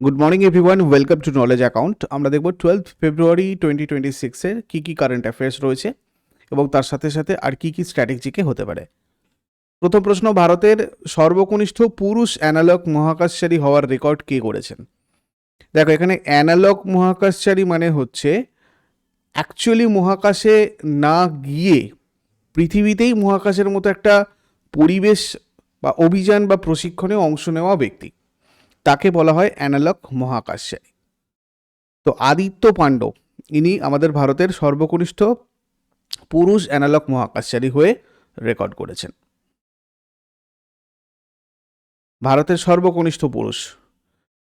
Good morning everyone welcome to knowledge account আমরা দেখব twelve February twenty twenty সিক্সের কী কী current affairs রয়েছে এবং তার সাথে সাথে আর কী কী স্ট্র্যাটেজিকে হতে পারে। প্রথম প্রশ্ন, ভারতের সর্বকনিষ্ঠ পুরুষ অ্যানালগ মহাকাশচারী হওয়ার রেকর্ড কে করেছেন? দেখো, এখানে অ্যানালগ মহাকাশচারী মানে হচ্ছে অ্যাকচুয়ালি মহাকাশে না গিয়ে পৃথিবীতেই মহাকাশের মতো একটা পরিবেশ বা অভিযান বা প্রশিক্ষণে অংশ নেওয়া ব্যক্তি। তাকে বলা হয় অ্যানালগ মহাকাশচারী তো আদিত্য পাণ্ডব, ইনি আমাদের ভারতের সর্বকনিষ্ঠ পুরুষ অ্যানালগ মহাকাশচারী হয়ে রেকর্ড করেছেন। ভারতের সর্বকনিষ্ঠ পুরুষ।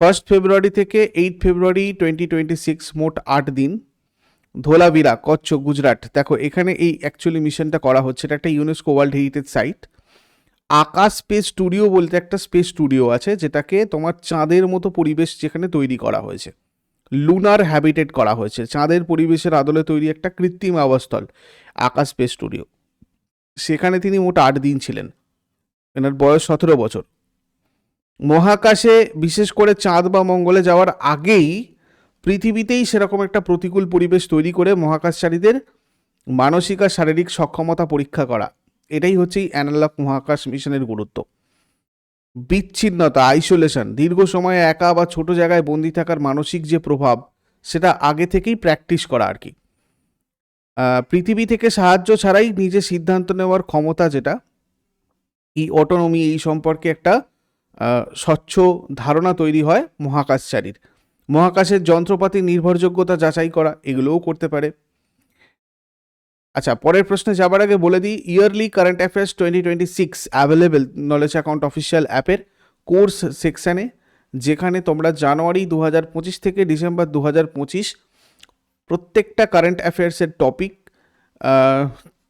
ফার্স্ট ফেব্রুয়ারি থেকে eight February twenty twenty six মোট আট দিন। ধোলাভিরা কচ্ছ গুজরাট, দেখো এখানে এই অ্যাকচুয়ালি মিশনটা করা হচ্ছে, এটা একটা UNESCO world heritage site Aakash space studio বলতে একটা স্পেস স্টুডিও আছে যেটাকে তোমার চাঁদের মতো পরিবেশ যেখানে তৈরি করা হয়েছে। লুনার হ্যাবিটেট করা হয়েছে। চাঁদের পরিবেশের আদলে তৈরি একটা কৃত্রিম আবাসস্থল, আকাশ স্পেস স্টুডিও। সেখানে তিনি মোট আট দিন ছিলেন। এনার বয়স সতেরো বছর। মহাকাশে বিশেষ করে চাঁদ বা মঙ্গলে যাওয়ার আগেই পৃথিবীতেই সেরকম একটা প্রতিকূল পরিবেশ তৈরি করে মহাকাশচারীদের মানসিক আর শারীরিক সক্ষমতা পরীক্ষা করা। এটাই হচ্ছে এই অ্যানালগ মহাকাশ মিশনের গুরুত্ব। বিচ্ছিন্নতা আইসোলেশন দীর্ঘ সময় একা বা ছোট জায়গায় বন্দি থাকার মানসিক যে প্রভাব, সেটা আগে থেকেই প্র্যাকটিস করা আর কি। পৃথিবী থেকে সাহায্য ছাড়াই নিজে সিদ্ধান্ত নেওয়ার ক্ষমতা যেটা, এই অটোনমি এই সম্পর্কে একটা স্বচ্ছ ধারণা তৈরি হয় মহাকাশচারীর। মহাকাশের যন্ত্রপাতি নির্ভরযোগ্যতা যাচাই করা, এগুলোও করতে পারে। আচ্ছা পরের প্রশ্নে যাবার আগে বলে দিই yearly current affairs twenty twenty six available knowledge account official অ্যাপের কোর্স সেকশানে যেখানে তোমরা জানুয়ারি দু হাজার পঁচিশ থেকে ডিসেম্বর দু হাজার পঁচিশ প্রত্যেকটা কারেন্ট অ্যাফেয়ার্সের টপিক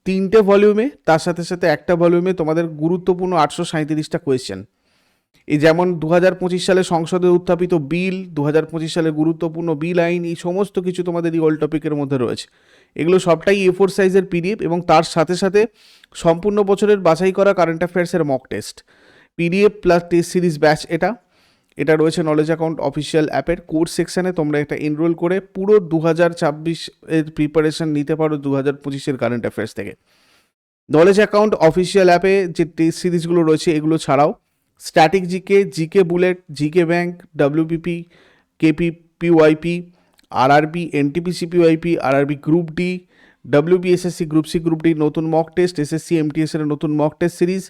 তিনটে ভলিউমে তার সাথে সাথে একটা ভলিউমে তোমাদের গুরুত্বপূর্ণ আটশো সাঁইত্রিশটা কোয়েশ্চেন এই যেমন দু হাজার পঁচিশ সালে সংসদে উত্থাপিত বিল দু হাজার পঁচিশ সালে গুরুত্বপূর্ণ বিল আইন, এই সমস্ত কিছু তোমাদের এই ওল্ড টপিকের মধ্যে রয়েছে। এগুলো সবটাই এ ফোর সাইজের পিডিএফ এবং তার সাথে সাথে সম্পূর্ণ বছরের বাছাই করা current অ্যাফেয়ার্সের mock test PDF plus test series batch এটা। এটা রয়েছে নলেজ অ্যাকাউন্ট অফিসিয়াল অ্যাপের কোর্স সেকশানে তোমরা এটা এনরোল করে পুরো দু হাজার ছাব্বিশ এর প্রিপারেশন নিতে পারো দু হাজার পঁচিশের কারেন্ট অ্যাফেয়ার্স থেকে। নলেজ অ্যাকাউন্ট অফিসিয়াল অ্যাপে যে টেস্ট সিরিজগুলো রয়েছে, এগুলো ছাড়াও static GK GK bullet GK bank WPP KP PYP RRB NTPC PYP RRB group D WBSSC group C group D নতুন মক টেস্ট এসএসসি এমটিএস এর নতুন মক টেস্ট সিরিজ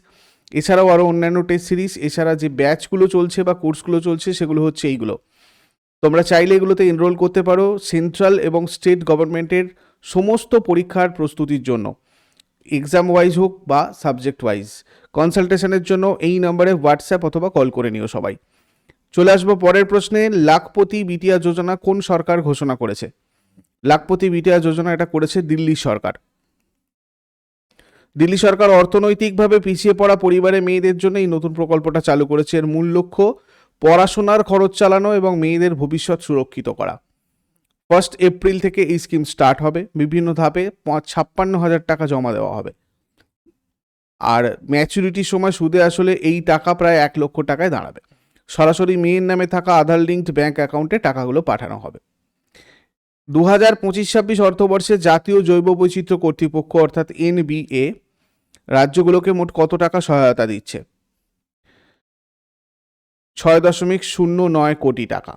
এছাড়াও আরও অন্যান্য টেস্ট সিরিজ এছাড়া যে ব্যাচগুলো চলছে বা কোর্সগুলো চলছে সেগুলো হচ্ছে এইগুলো। তোমরা চাইলে এগুলোতে এনরোল করতে পারো সেন্ট্রাল এবং স্টেট গভর্নমেন্টের সমস্ত পরীক্ষার প্রস্তুতির জন্য। এক্সাম ওয়াইজ হোক বা সাবজেক্ট ওয়াইজ কনসালটেশনের জন্য এই নম্বরে হোয়াটসঅ্যাপ অথবা কল করে নিও সবাই। চলে আসব পরের প্রশ্নে, লাখপতি বিটিয়া যোজনা কোন সরকার ঘোষণা করেছে? লাখপতি বিটিয়া যোজনা এটা করেছে দিল্লি সরকার। দিল্লি সরকার অর্থনৈতিকভাবে পিছিয়ে পড়া পরিবারের মেয়েদের জন্য এই নতুন প্রকল্পটা চালু করেছে। এর মূল লক্ষ্য, পড়াশোনার খরচ চালানো এবং মেয়েদের ভবিষ্যৎ সুরক্ষিত করা। ফার্স্ট এপ্রিল থেকে এই স্কিম স্টার্ট হবে। বিভিন্ন ধাপে ছাপ্পান্ন হাজার টাকা জমা দেওয়া হবে। আর ম্যাচুরিটির সময় সুদে আসলে এই টাকা প্রায় এক লক্ষ টাকায় দাঁড়াবে। সরাসরি মেয়ের নামে থাকা আধার লিঙ্কড ব্যাঙ্ক অ্যাকাউন্টে টাকাগুলো পাঠানো হবে। দু হাজার পঁচিশ ছাব্বিশ অর্থবর্ষে জাতীয় জৈব বৈচিত্র্য কর্তৃপক্ষ অর্থাৎ এনবিএ রাজ্যগুলোকে মোট কত টাকা সহায়তা দিচ্ছে? ছয় দশমিক শূন্য নয় কোটি টাকা।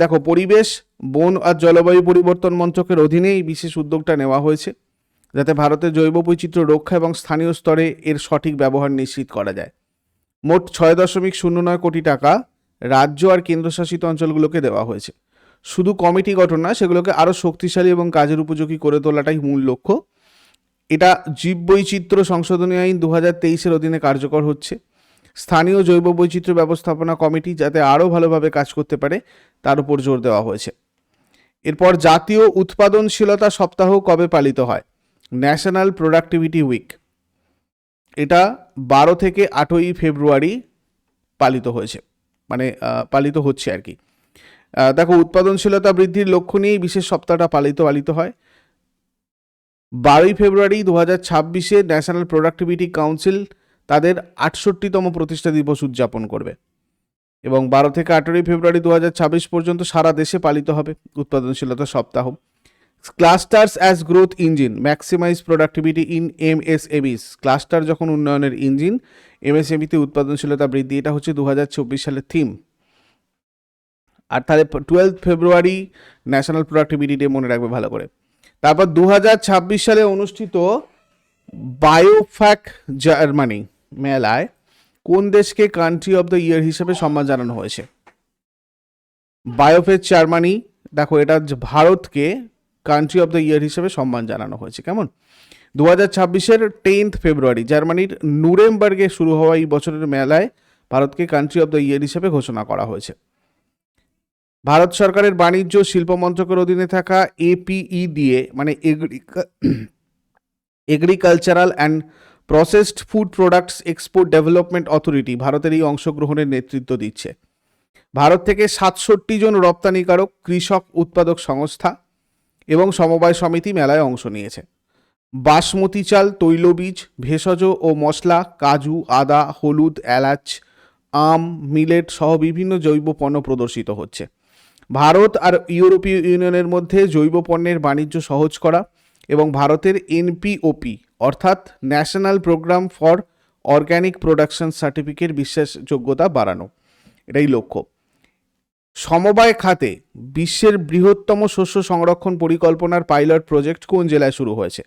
দেখো, পরিবেশ, বন আর জলবায়ু পরিবর্তন মন্ত্রকের অধীনে এই বিশেষ উদ্যোগটা নেওয়া হয়েছে। যাতে ভারতের জৈব বৈচিত্র্য রক্ষা এবং স্থানীয় স্তরে এর সঠিক ব্যবহার নিশ্চিত করা যায়। মোট ছয় দশমিক শূন্য নয় কোটি টাকা রাজ্য আর কেন্দ্রশাসিত অঞ্চলগুলোকে দেওয়া হয়েছে। শুধু কমিটি গঠন না, সেগুলোকে আরও শক্তিশালী এবং কাজের উপযোগী করে তোলাটাই মূল লক্ষ্য। এটা জীববৈচিত্র্য সংশোধনী আইন দু হাজার তেইশের অধীনে কার্যকর হচ্ছে। স্থানীয় জৈব বৈচিত্র্য ব্যবস্থাপনা কমিটি যাতে আরও ভালোভাবে কাজ করতে পারে, তার উপর জোর দেওয়া হয়েছে। এরপর জাতীয় উৎপাদনশীলতা সপ্তাহ কবে পালিত হয়? National productivity week. এটা বারো থেকে আটই ফেব্রুয়ারি পালিত হয়েছে। মানে পালিত হচ্ছে আর কি। দেখো, উৎপাদনশীলতা বৃদ্ধির লক্ষ্য নিয়েই বিশেষ সপ্তাহটা পালিত পালিত হয়। বারোই ফেব্রুয়ারি দু হাজার ছাব্বিশে ন্যাশনাল প্রোডাক্টিভিটি কাউন্সিল তাদের আটষট্টিতম প্রতিষ্ঠা দিবস উদযাপন করবে। এবং বারো থেকে আঠেরোই ফেব্রুয়ারি দু হাজার ছাব্বিশ পর্যন্ত সারা দেশে পালিত হবে উৎপাদনশীলতা সপ্তাহ। Clusters as growth engine maximise productivity in M S এবিস cluster যখন উন্নয়নের ইঞ্জিন এমএসএমইতে উৎপাদনশীলতা বৃদ্ধি, এটা হচ্ছে দু হাজার চব্বিশ সালের থিম আর তাহলে twelve February national productivity day মনে রাখবে ভালো করে। তারপর দু হাজার ছাব্বিশ সালে অনুষ্ঠিত বায়োফ্যাক জার্মানি মেলায় কোন দেশকে কান্ট্রি অফ দ্য ইয়ার হিসেবে সম্মান জানানো হয়েছে? বায়োফেক জার্মানি দেখো এটা ভারতকে কান্ট্রি অফ দ্য ইয়ার হিসেবে সম্মান জানানো হয়েছে। কেমন? দু হাজার ছাব্বিশের টেন্থ ফেব্রুয়ারি জার্মানির নুরেমবার্গে শুরু হওয়া এই বছরের মেলায় ভারতকে কান্ট্রি অফ দ্য ইয়ার হিসেবে ঘোষণা করা হয়েছে। ভারত সরকারের বাণিজ্য শিল্প মন্ত্রকের অধীনে থাকা এপিই দিয়ে মানে agricultural and processed food products export development authority ভারতের এই অংশগ্রহণের নেতৃত্ব দিচ্ছে। ভারত থেকে সাতষট্টি জন রপ্তানিকারক, কৃষক, উৎপাদক সংস্থা এবং সমবায় সমিতি মেলায় অংশ নিয়েছে। বাসমতি চাল, তৈলবীজ, ভেষজ ও মশলা, কাজু, আদা, হলুদ, এলাচ, আম, মিলেট সহ বিভিন্ন জৈব পণ্য প্রদর্শিত হচ্ছে। ভারত আর ইউরোপীয় ইউনিয়নের মধ্যে জৈব পণ্যের বাণিজ্য সহজ করা এবং ভারতের এনপিওপি, অর্থাৎ national programme for organic production certificate বিশ্বাসযোগ্যতা বাড়ানো। এটাই লক্ষ্য। সমবায় খাতে বিশ্বের বৃহত্তম শস্য সংরক্ষণ পরিকল্পনার পাইলট প্রজেক্ট কোন জেলায় শুরু হয়েছে?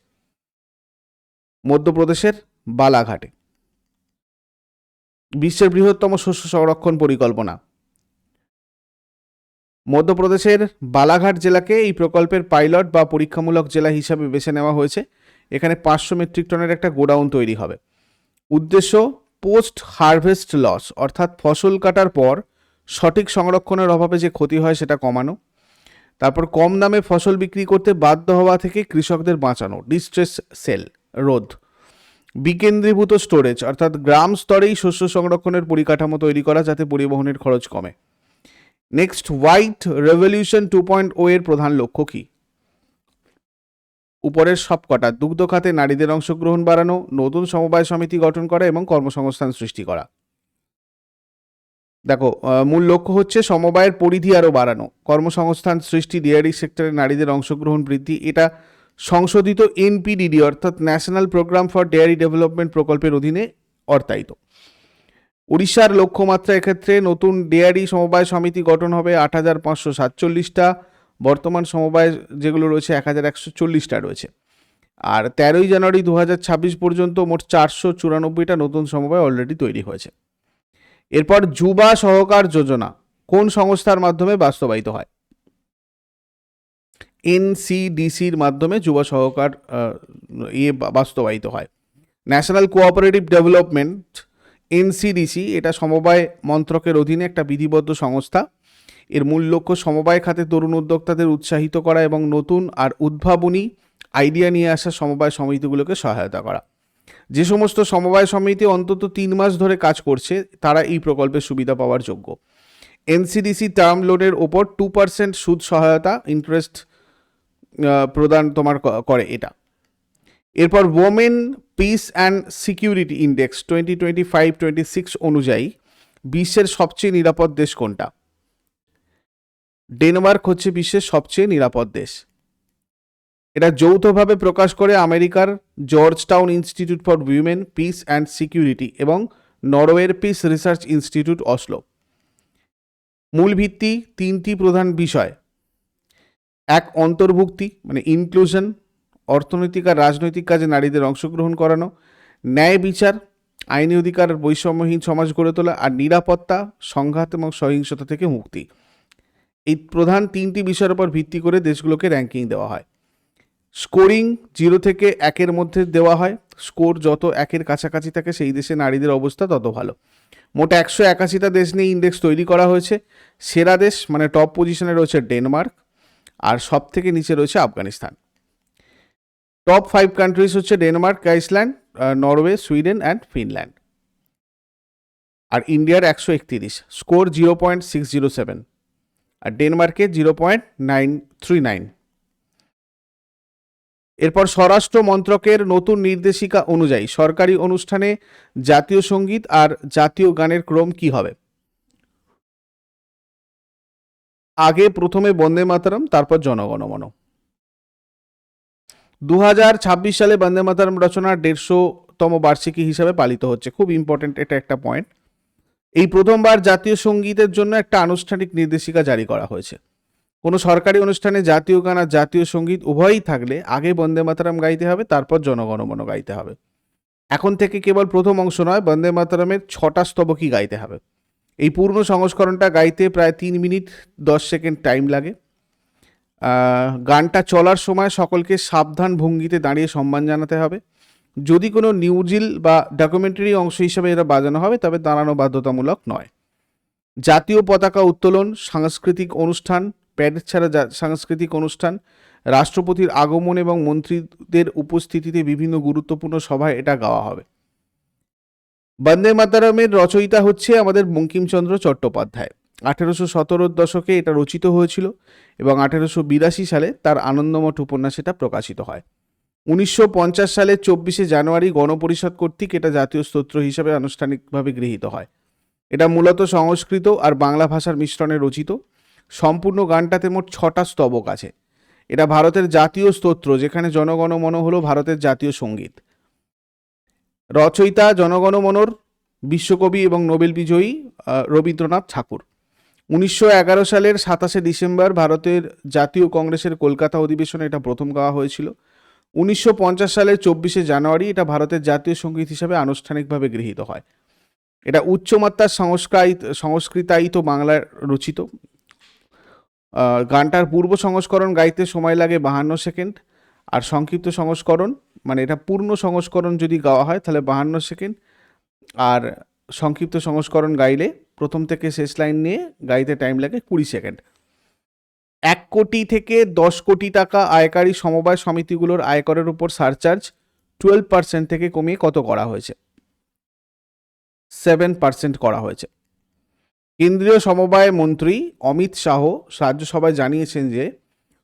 মধ্যপ্রদেশের বালাঘাটে। বিশ্বের বৃহত্তম শস্য সংরক্ষণ পরিকল্পনা। মধ্যপ্রদেশের বালাঘাট জেলাকে এই প্রকল্পের পাইলট বা পরীক্ষামূলক জেলা হিসাবে বেছে নেওয়া হয়েছে। এখানে পাঁচশো মেট্রিক টনের একটা গোডাউন তৈরি হবে। উদ্দেশ্য পোস্ট হারভেস্ট লস, অর্থাৎ ফসল কাটার পর সঠিক সংরক্ষণের অভাবে যে ক্ষতি হয় সেটা কমানো, তারপর কম দামে ফসল বিক্রি করতে বাধ্য হওয়া থেকে কৃষকদের বাঁচানো ডিস্ট্রেস সেল রোধ, বিকেন্দ্রীভূত স্টোরেজ অর্থাৎ গ্রাম স্তরেই শস্য সংরক্ষণের পরিকাঠামো তৈরি করা যাতে পরিবহনের খরচ কমে। Next white revolution two point O এর প্রধান লক্ষ্য কী? উপরের সবকটা, দুগ্ধ খাতে নারীদের অংশগ্রহণ বাড়ানো, নতুন সমবায় সমিতি গঠন করা এবং কর্মসংস্থান সৃষ্টি করা। দেখো মূল লক্ষ্য হচ্ছে সমবায়ের পরিধি আরও বাড়ানো। কর্মসংস্থান সৃষ্টি, ডেয়ারি সেক্টরে নারীদের অংশগ্রহণ বৃদ্ধি, এটা সংশোধিত এনপিডিডি, অর্থাৎ national programme for dairy development প্রকল্পের অধীনে অর্থায়িত। উড়িষ্যার লক্ষ্যমাত্রা এক্ষেত্রে নতুন ডেয়ারি সমবায় সমিতি গঠন হবে আট হাজার পাঁচশো সাতচল্লিশটা, বর্তমান সমবায় যেগুলো রয়েছে এক হাজার একশো চল্লিশটা রয়েছে। আর তেরোই জানুয়ারি দু হাজার ছাব্বিশ পর্যন্ত মোট চারশো চুরানব্বইটা নতুন সমবায় অলরেডি তৈরি হয়েছে। এরপর যুবা সহকার যোজনা কোন সংস্থার মাধ্যমে বাস্তবায়িত হয়? এনসিডিসির মাধ্যমে যুবা সহকার ইয়ে বাস্তবায়িত হয়। ন্যাশনাল কোঅপারেটিভ ডেভেলপমেন্ট, এনসিডিসি, এটা সমবায় মন্ত্রকের অধীনে একটা বিধিবদ্ধ সংস্থা। এর মূল লক্ষ্য সমবায় খাতে তরুণ উদ্যোক্তাদের উৎসাহিত করা এবং নতুন আর উদ্ভাবনী আইডিয়া নিয়ে আসা সমবায় সমিতিগুলোকে সহায়তা করা। যে সমস্ত সমবায় সমিতি অন্তত তিন মাস ধরে কাজ করছে, তারা এই প্রকল্পের সুবিধা পাওয়ার যোগ্য। এনসিডিসি টার্ম লোনের ওপর টু পার্সেন্ট সুদ সহায়তা ইন্টারেস্ট প্রদান তোমার করে এটা। এরপর women peace and security index twenty twenty five twenty six অনুযায়ী বিশ্বের সবচেয়ে নিরাপদ দেশ কোনটা? ডেনমার্ক হচ্ছে বিশ্বের সবচেয়ে নিরাপদ দেশ। এটা যৌথভাবে প্রকাশ করে আমেরিকার Georgetown institute for women, peace and security এবং নরওয়ের পিস রিসার্চ ইনস্টিটিউট অসলো। মূল ভিত্তি তিনটি প্রধান বিষয়। এক, অন্তর্ভুক্তি মানে ইনক্লুশন অর্থনৈতিক আর রাজনৈতিক কাজে নারীদের অংশগ্রহণ করানো। ন্যায় বিচার, আইনি অধিকার বৈষম্যহীন সমাজ গড়ে তোলা আর নিরাপত্তা, সংঘাত এবং সহিংসতা থেকে মুক্তি। এই প্রধান তিনটি বিষয়ের উপর ভিত্তি করে দেশগুলোকে র্যাঙ্কিং দেওয়া হয়। স্কোরিং জিরো থেকে একের মধ্যে দেওয়া হয়। স্কোর যত একের কাছাকাছি থাকে সেই দেশে নারীদের অবস্থা তত ভালো। মোট একশো একাশিটা দেশ নিয়ে ইন্ডেক্স তৈরি করা হয়েছে। সেরা দেশ মানে টপ পজিশনে রয়েছে ডেনমার্ক আর সব থেকে নিচে রয়েছে আফগানিস্তান। টপ ফাইভ কান্ট্রিজ হচ্ছে Denmark Iceland Norway Sweden and Finland আর ইন্ডিয়ার একশো একত্রিশ। Score zero point six zero seven আর ডেনমার্কের zero point nine three nine এরপর স্বরাষ্ট্র মন্ত্রকের নতুন নির্দেশিকা অনুযায়ী সরকারি অনুষ্ঠানে জাতীয় সংগীত আর জাতীয় গানের ক্রম কি হবে? আগে প্রথমে বন্দে মাতারাম, তারপর জনগণমন দু হাজার ছাব্বিশ সালে বন্দে মাতারাম রচনার দেড়শোতম বার্ষিকী হিসাবে পালিত হচ্ছে। খুব ইম্পর্টেন্ট এটা একটা পয়েন্ট এই প্রথমবার জাতীয় সঙ্গীতের জন্য একটা আনুষ্ঠানিক নির্দেশিকা জারি করা হয়েছে। কোনো সরকারি অনুষ্ঠানে জাতীয় গান আর জাতীয় সংগীত উভয়ই থাকলে আগে বন্দে মাতারাম গাইতে হবে, তারপর জনগণমন গাইতে হবে। এখন থেকে কেবল প্রথম অংশ নয়, বন্দে মাতারামের ছটা স্তবকই গাইতে হবে। এই পূর্ণ সংস্করণটা গাইতে প্রায় তিন মিনিট দশ সেকেন্ড টাইম লাগে। গানটা চলার সময় সকলকে সাবধান ভঙ্গিতে দাঁড়িয়ে সম্মান জানাতে হবে। যদি কোনো নিউজিল বা ডকুমেন্টারি অংশ হিসেবে এটা বাজানো হবে, তবে দাঁড়ানো বাধ্যতামূলক নয়। জাতীয় পতাকা উত্তোলন, সাংস্কৃতিক অনুষ্ঠান প্যারেড ছাড়া সাংস্কৃতিক অনুষ্ঠান, রাষ্ট্রপতির আগমন এবং মন্ত্রীদের উপস্থিতিতে বিভিন্ন গুরুত্বপূর্ণ সভায় এটা গাওয়া হবে। বন্দে মাতারামের রচয়িতা হচ্ছে আমাদের বঙ্কিমচন্দ্র চট্টোপাধ্যায়। আঠেরোশো সতেরোর দশকে এটা রচিত হয়েছিল এবং আঠেরোশো বিরাশি সালে তার আনন্দমঠ উপন্যাস এটা প্রকাশিত হয়। উনিশশো পঞ্চাশ সালের চব্বিশে জানুয়ারি গণপরিষদ কর্তৃক এটা জাতীয় স্তোত্র হিসাবে আনুষ্ঠানিকভাবে গৃহীত হয়। এটা মূলত সংস্কৃত আর বাংলা ভাষার মিশ্রণে রচিত। সম্পূর্ণ গানটাতে মোট ছটা স্তবক আছে। এটা ভারতের জাতীয় স্তোত্র, যেখানে জনগণমন হলো ভারতের জাতীয় সংগীত। রচয়িতা জনগণমনর, বিশ্বকবি এবং নোবেল বিজয়ী রবীন্দ্রনাথ ঠাকুর। উনিশশো এগারো সালের সাতাশে ডিসেম্বর ভারতের জাতীয় কংগ্রেসের কলকাতা অধিবেশনে এটা প্রথম গাওয়া হয়েছিল। উনিশশো পঞ্চাশ সালের চব্বিশে জানুয়ারি এটা ভারতের জাতীয় সংগীত হিসাবে আনুষ্ঠানিকভাবে গৃহীত হয়। এটা উচ্চমাত্রার সংস্কৃত সংস্কৃতায়িত বাংলার রচিত। গানটার পূর্ব সংস্করণ গাইতে সময় লাগে বাহান্ন সেকেন্ড, আর সংক্ষিপ্ত সংস্করণ মানে এটা পূর্ণ সংস্করণ যদি গাওয়া হয় তাহলে বাহান্ন সেকেন্ড, আর সংক্ষিপ্ত সংস্করণ গাইলে প্রথম থেকে শেষ লাইন নিয়ে গাইতে টাইম লাগে কুড়ি সেকেন্ড। এক কোটি থেকে দশ কোটি টাকা আয়কারী সমবায় সমিতিগুলোর আয়করের উপর সারচার্জ টুয়েলভ পার্সেন্ট থেকে কমিয়ে কত করা হয়েছে? সেভেন পার্সেন্ট করা হয়েছে। কেন্দ্রীয় সমবায় মন্ত্রী অমিত শাহ রাজ্যসভায় জানিয়েছেন যে,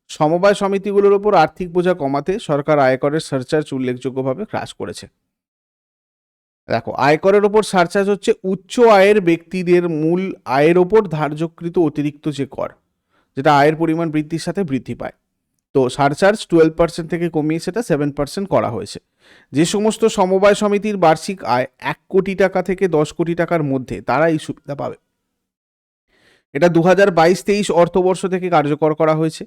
সমবায় সমিতিগুলোর ওপর আর্থিক বোঝা কমাতে সরকার আয়করের সারচার্জ উল্লেখযোগ্যভাবে হ্রাস করেছে। দেখো, আয়করের ওপর সারচার্জ হচ্ছে উচ্চ আয়ের ব্যক্তিদের মূল আয়ের ওপর ধার্যকৃত অতিরিক্ত যে কর, যেটা আয়ের পরিমাণ বৃদ্ধির সাথে বৃদ্ধি পায়। তো সারচার্জ টুয়েলভ পার্সেন্ট থেকে কমিয়ে সেটা সেভেন পার্সেন্ট করা হয়েছে। যে সমস্ত সমবায় সমিতির বার্ষিক আয় এক কোটি টাকা থেকে দশ কোটি টাকার মধ্যে, তারা এই সুবিধা পাবে। এটা দু হাজার বাইশ তেইশ অর্থবর্ষ থেকে কার্যকর করা হয়েছে।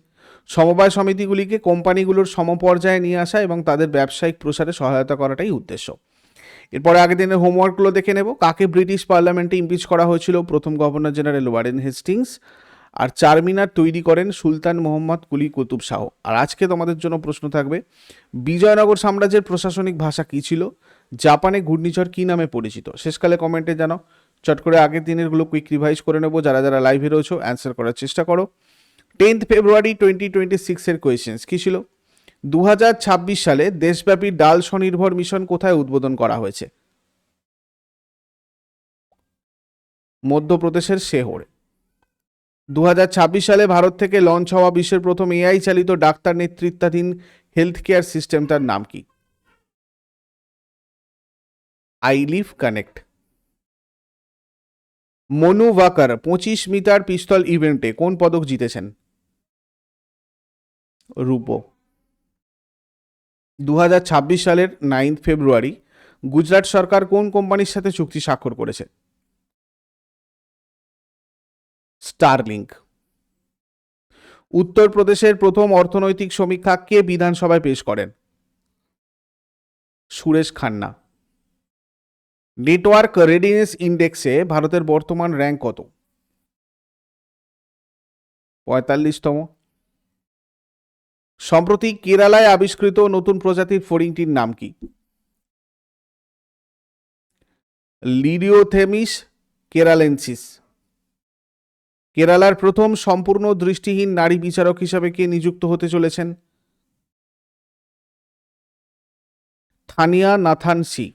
সমবায় সমিতিগুলিকে কোম্পানিগুলোর সমপর্যায়ে নিয়ে আসা এবং তাদের ব্যবসায়িক প্রসারে সহায়তা করাটাই উদ্দেশ্য। এরপরে আগের দিনের হোমওয়ার্কগুলো দেখে নেব। কাকে ব্রিটিশ পার্লামেন্টে ইমপিচ করা হয়েছিল? প্রথম গভর্নর জেনারেল ওয়ারেন হেস্টিংস আর চারমিনার তৈরি করেন সুলতান মোহাম্মদ কুলি কুতুব শাহ। আর আজকে তোমাদের জন্য প্রশ্ন থাকবে, বিজয়নগর সাম্রাজ্যের প্রশাসনিক ভাষা কী ছিল? জাপানে ঘূর্ণিঝড় কী নামে পরিচিত? শেষকালে কমেন্টে জানাও। চট করে আগের দিনেরগুলো কুইক রিভাইজ করে নেব। যারা যারা লাইভে রয়েছো অ্যান্সার করার চেষ্টা করো। টেন্থ ফেব্রুয়ারি টোয়েন্টি টোয়েন্টি সিক্সের কোয়েশ্চেন্স কী ছিল? দু হাজার ছাব্বিশ সালে দেশব্যাপী ডাল স্বনির্ভর মিশন কোথায় উদ্বোধন করা হয়েছে? মধ্যপ্রদেশের শেহরে। দু হাজার ছাব্বিশ সালে ভারত থেকে লঞ্চ হওয়া বিশ্বের প্রথম এআই চালিত ডাক্তার নেতৃত্বাধীন হেলথ কেয়ার সিস্টেমটার নাম কি? আই লিভ কানেক্ট মনু ওয়াকার, পঁচিশ মিটার পিস্তল ইভেন্টে কোন পদক জিতেছেন? রূপো। দু সালের নাইন্থ ফেব্রুয়ারি, গুজরাট সরকার কোন কোম্পানির সাথে চুক্তি স্বাক্ষর করেছে? স্টারলিংক। উত্তরপ্রদেশের প্রথম অর্থনৈতিক সমীক্ষা কে বিধানসভায় পেশ করেন? সুরেশ খান্না। নেটওয়ার্ক রেডিনেস ইন্ডেক্সে ভারতের বর্তমান র্যাঙ্ক কত? পঁয়তাল্লিশতম। সম্প্রতি কেরালায় আবিষ্কৃত নতুন প্রজাতির ফড়িংটির নাম কি? লিডিওথেমিস কেরালেন্সিস। কেরালার প্রথম সম্পূর্ণ দৃষ্টিহীন নারী বিচারক হিসাবে কে নিযুক্ত হতে চলেছেন? Thaniya Nathan C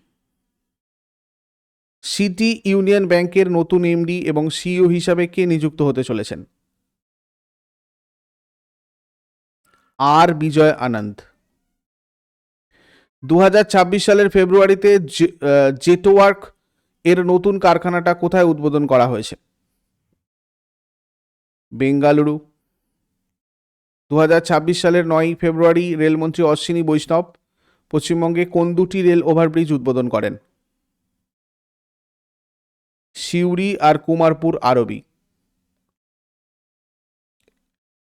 City Union ব্যাংকের নতুন এমডি এবং সিইও হিসাবে কে নিযুক্ত হতে চলেছেন? আর. বিজয় আনন্দ। দু হাজার ছাব্বিশ সালের ফেব্রুয়ারিতে জেটোওয়ার্ক এর নতুন কারখানাটা কোথায় উদ্বোধন করা হয়েছে? বেঙ্গালুরু। দু হাজার ছাব্বিশ সালের নয়ই ফেব্রুয়ারি রেলমন্ত্রী অশ্বিনী বৈষ্ণব পশ্চিমবঙ্গে কোন দুটি রেল ওভারব্রিজ উদ্বোধন করেন? সিউড়ি আর কুমারপুর আরবি।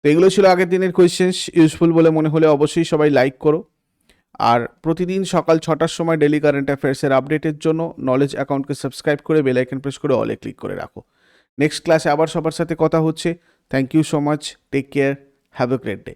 তো এগুলো ছিল আগের দিনের কোয়েশ্চেন ইউজফুল বলে মনে হলে অবশ্যই সবাই লাইক করো। আর প্রতিদিন সকাল ছটার সময় ডেলি কারেন্ট অ্যাফেয়ার্সের আপডেটের জন্য নলেজ অ্যাকাউন্টকে সাবস্ক্রাইব করে বেল আইকন প্রেস করে অলে ক্লিক করে রাখো। নেক্সট ক্লাসে আবার সবার সাথে কথা হচ্ছে। Thank you so much take care have a great day